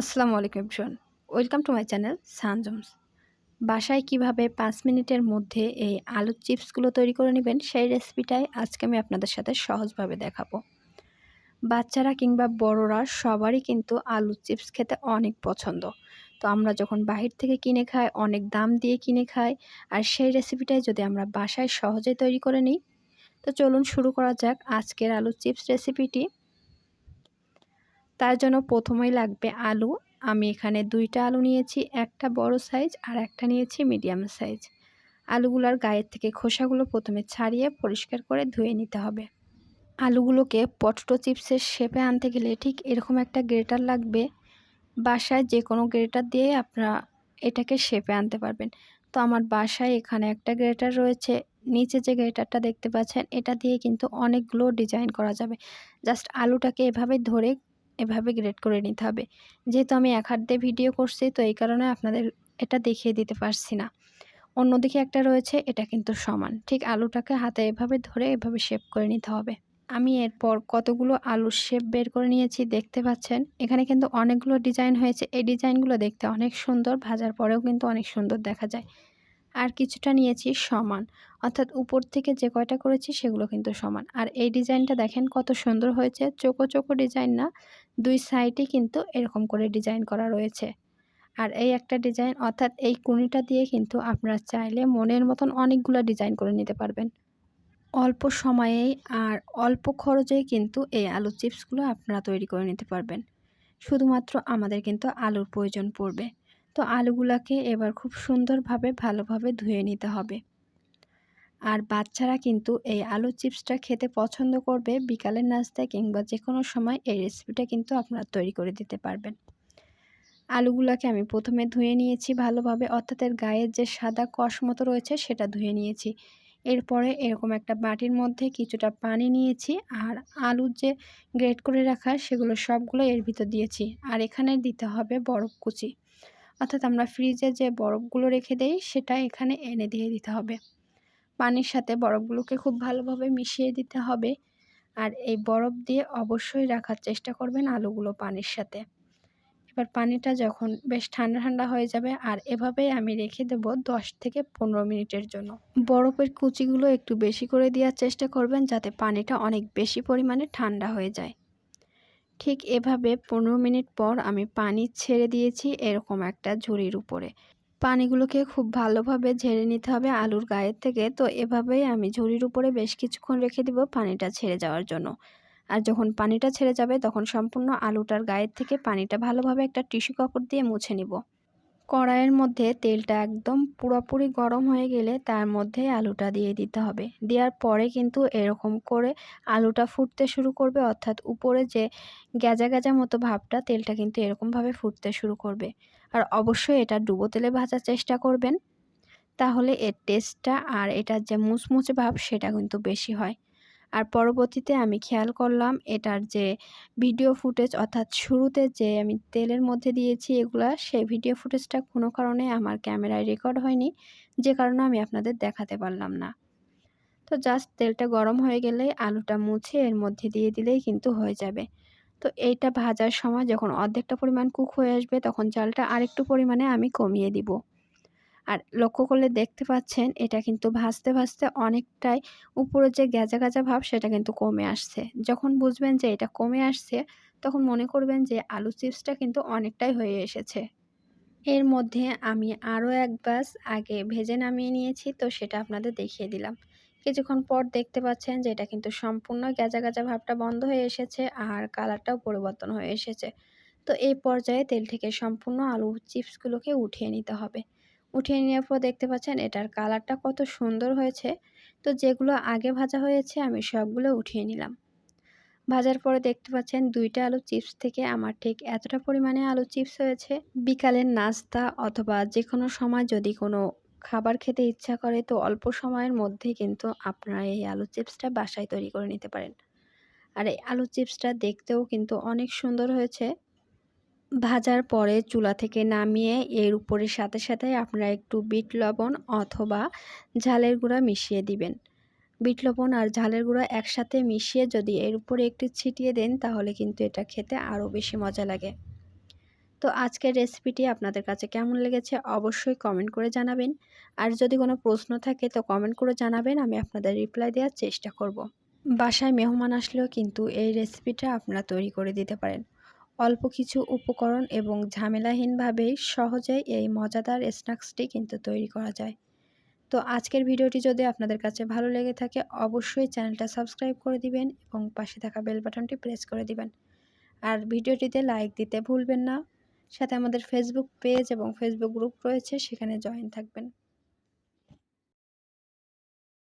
আসসালামু আলাইকুম everyone. Welcome to my channel সানজমস বাসায় কীভাবে পাঁচ মিনিটের মধ্যে এই আলুর চিপসগুলো তৈরি করে নেবেন, সেই রেসিপিটাই আজকে আমি আপনাদের সাথে সহজভাবে দেখাবো। বাচ্চারা কিংবা বড়রা সবারই কিন্তু আলুর চিপস খেতে অনেক পছন্দ। তো আমরা যখন বাহির থেকে কিনে খাই, অনেক দাম দিয়ে কিনে খাই, আর সেই রেসিপিটাই যদি আমরা বাসায় সহজে তৈরি করে নিই, তো চলুন শুরু করা যাক আজকের আলুর চিপস রেসিপিটি তার জন্য প্রথমেই লাগবে আলু। আমি এখানে দুইটা আলু নিয়েছি, একটা বড় সাইজ আর একটা নিয়েছি মিডিয়াম সাইজ আলুগুলোর গায়ের থেকে খোসাগুলো প্রথমে ছাড়িয়ে পরিষ্কার করে ধুয়ে নিতে হবে। আলুগুলোকে পটেটো চিপসের শেপে আনতে গেলে ঠিক এরকম একটা গ্রেটার লাগবে। বাসায় যে কোনো গ্রেটার দিয়ে আপনারা এটাকে শেপে আনতে পারবেন। তো আমার বাসায় এখানে একটা গ্রেটার রয়েছে। নিচে যে গ্রেটারটা দেখতে পাচ্ছেন, এটা দিয়ে কিন্তু অনেকগুলো ডিজাইন করা যাবে। জাস্ট আলুটাকে এভাবে ধরে এভাবে গ্রেড করে নিতে হবে। যেহেতু আমি এক হাত দিয়ে ভিডিও করছি, তো এই কারণে আপনাদের এটা দেখিয়ে দিতে পারছি না। অন্যদিকে একটা রয়েছে, এটা কিন্তু সমান। ঠিক আলুটাকে হাতে এভাবে ধরে এভাবে শেপ করে নিতে হবে। আমি এরপর কতগুলো আলুর শেপ বের করে নিয়েছি, দেখতে পাচ্ছেন? এখানে কিন্তু অনেকগুলো ডিজাইন হয়েছে। এই ডিজাইনগুলো দেখতে অনেক সুন্দর, ভাজার পরেও কিন্তু অনেক সুন্দর দেখা যায়। আর কিছুটা নিয়েছি সমান। অর্থাৎ উপর থেকে যে কয়টা করেছি সেগুলো কিন্তু সমান। আর এই ডিজাইনটা দেখেন কত সুন্দর হয়েছে। চোখো চোখো ডিজাইন না, দুই সাইডে কিন্তু এরকম করে ডিজাইন করা রয়েছে। আর এই একটা ডিজাইন, অর্থাৎ এই কুনিটা দিয়ে কিন্তু আপনারা চাইলে মনের মতন অনেকগুলো ডিজাইন করে নিতে পারবেন। অল্প সময়েই আর অল্প খরচেই কিন্তু এই আলু চিপসগুলো আপনারা তৈরি করে নিতে পারবেন। শুধুমাত্র আমাদের কিন্তু আলুর প্রয়োজন পড়বে। তো আলুগুলাকে এবার খুব সুন্দরভাবে, ভালোভাবে ধুয়ে নিতে হবে। আর বাচ্চারা কিন্তু এই আলু চিপসটা খেতে পছন্দ করবে বিকালের নাস্তায় কিংবা যে কোনো সময় এই রেসিপিটা কিন্তু আপনারা তৈরি করে দিতে পারবেন। আলুগুলোকে আমি প্রথমে ধুয়ে নিয়েছি ভালোভাবে, অর্থাৎ এর গায়ের যে সাদা কষ মতো রয়েছে সেটা ধুয়ে নিয়েছি। এরপরে এরকম একটা বাটির মধ্যে কিছুটা পানি নিয়েছি আর আলুর যে গ্রেট করে রাখা সেগুলো সবগুলো এর ভিতর দিয়েছি। আর এখানে দিতে হবে বরফ কুচি। অর্থাৎ আমরা ফ্রিজে যে বরফগুলো রেখে দেই সেটা এখানে এনে দিয়ে দিতে হবে। পানির সাথে বরফগুলোকে খুব ভালোভাবে মিশিয়ে দিতে হবে। আর এই বরফ দিয়ে অবশ্যই রাখার চেষ্টা করবেন আলুগুলো পানির সাথে। এবার পানিটা যখন বেশ ঠান্ডা ঠান্ডা হয়ে যাবে, আর এভাবেই আমি রেখে দেব দশ থেকে পনেরো মিনিটের জন্য। বরফের কুচিগুলো একটু বেশি করে দেওয়ার চেষ্টা করবেন যাতে পানিটা অনেক বেশি পরিমাণে ঠান্ডা হয়ে যায়। ঠিক এভাবে পনেরো মিনিট পর আমি পানি ছেড়ে দিয়েছি এরকম একটা ঝুড়ির উপরে। পানিগুলোকে খুব ভালোভাবে ঝেড়ে নিতে হবে আলুর গায়ের থেকে। তো এভাবেই আমি ঝুড়ির উপরে বেশ কিছুক্ষণ রেখে দিব পানিটা ছেড়ে যাওয়ার জন্য। আর যখন পানিটা ছেড়ে যাবে তখন সম্পূর্ণ আলুটার গায়ের থেকে পানিটা ভালোভাবে একটা টিস্যু কাপড় দিয়ে মুছে নিব। কড়াইয়ের মধ্যে তেলটা একদম পুরোপুরি গরম হয়ে গেলে তার মধ্যে আলুটা দিয়ে দিতে হবে। দেওয়ার পরে কিন্তু এরকম করে আলুটা ফুটতে শুরু করবে, অর্থাৎ উপরে যে গ্যাজা গ্যাজা মতো ভাবটা, তেলটা কিন্তু এরকমভাবে ফুটতে শুরু করবে। আর অবশ্যই এটা ডুবো তেলে ভাজার চেষ্টা করবেন। তাহলে এর টেস্টটা আর এটার যে মুচমুচে ভাব, সেটা কিন্তু বেশি হয়। আর পরবর্তীতে আমি খেয়াল করলাম এটার যে ভিডিও ফুটেজ, অর্থাৎ শুরুতে যে আমি তেলের মধ্যে দিয়েছি এগুলা, সেই ভিডিও ফুটেজটা কোনো কারণে আমার ক্যামেরায় রেকর্ড হয়নি, যে কারণে আমি আপনাদের দেখাতে পারলাম না। তো জাস্ট তেলটা গরম হয়ে গেলে আলুটা মুছে এর মধ্যে দিয়ে দিলেই কিন্তু হয়ে যাবে। তো এইটা ভাজার সময় যখন অর্ধেকটা পরিমাণ কুক হয়ে আসবে, তখন চালটা আরেকটু পরিমাণে আমি কমিয়ে দিব। আর লক্ষ্য করলে দেখতে পাচ্ছেন, এটা কিন্তু ভাজতে ভাজতে অনেকটাই উপরে যে গ্যাজা গাজা ভাব, সেটা কিন্তু কমে আসছে। যখন বুঝবেন যে এটা কমে আসছে, তখন মনে করবেন যে আলু চিপসটা কিন্তু অনেকটাই হয়ে এসেছে। এর মধ্যে আমি আরও এক গ্লাস আগে ভেজে নামিয়ে নিয়েছি, তো সেটা আপনাদের দেখিয়ে দিলাম। কিছুক্ষণ পর দেখতে পাচ্ছেন যে এটা কিন্তু সম্পূর্ণ গ্যাজা গাজা ভাবটা বন্ধ হয়ে এসেছে আর কালারটাও পরিবর্তন হয়ে এসেছে। তো এই পর্যায়ে তেল থেকে সম্পূর্ণ আলু চিপসগুলোকে উঠিয়ে নিতে হবে। উঠিয়ে নেওয়ার পর দেখতে পাচ্ছেন, এটার কালারটা কত সুন্দর হয়েছে। তো যেগুলো আগে ভাজা হয়েছে, আমি সবগুলো উঠিয়ে নিলাম। ভাজার পরে দেখতে পাচ্ছেন, দুইটা আলু চিপস থেকে আমার ঠিক এতটা পরিমাণে আলু চিপস হয়েছে। বিকালের নাস্তা অথবা যে কোনো সময় যদি কোনো খাবার খেতে ইচ্ছা করে, তো অল্প সময়ের মধ্যে কিন্তু আপনারা এই আলু চিপসটা বাসায় তৈরি করে নিতে পারেন। আর এই আলু চিপসটা দেখতেও কিন্তু অনেক সুন্দর হয়েছে। ভাজার পরে চুলা থেকে নামিয়ে এর উপরে সাথে সাথে আপনারা একটু বিট লবণ অথবা ঝালের গুঁড়া মিশিয়ে দিবেন। বিট লবণ আর ঝালের গুঁড়া একসাথে মিশিয়ে যদি এর উপরে একটু ছিটিয়ে দেন, তাহলে কিন্তু এটা খেতে আরও বেশি মজা লাগে। তো আজকের রেসিপিটি আপনাদের কাছে কেমন লেগেছে অবশ্যই কমেন্ট করে জানাবেন। আর যদি কোনো প্রশ্ন থাকে, তো কমেন্ট করে জানাবেন, আমি আপনাদের রিপ্লাই দেওয়ার চেষ্টা করব। বাসায় মেহমান আসলেও কিন্তু এই রেসিপিটা আপনারা তৈরি করে দিতে পারেন। অল্প কিছু উপকরণ এবং ঝামেলাহীনভাবেই সহজেই এই মজাদার স্ন্যাক্সটি কিন্তু তৈরি করা যায়। তো আজকের ভিডিওটি যদি আপনাদের কাছে ভালো লেগে থাকে, অবশ্যই চ্যানেলটা সাবস্ক্রাইব করে দিবেন এবং পাশে থাকা বেল বাটনটি প্রেস করে দিবেন। আর ভিডিওটিতে লাইক দিতে ভুলবেন না। সাথে আমাদের ফেসবুক পেজ এবং ফেসবুক গ্রুপ রয়েছে, সেখানে জয়েন থাকবেন।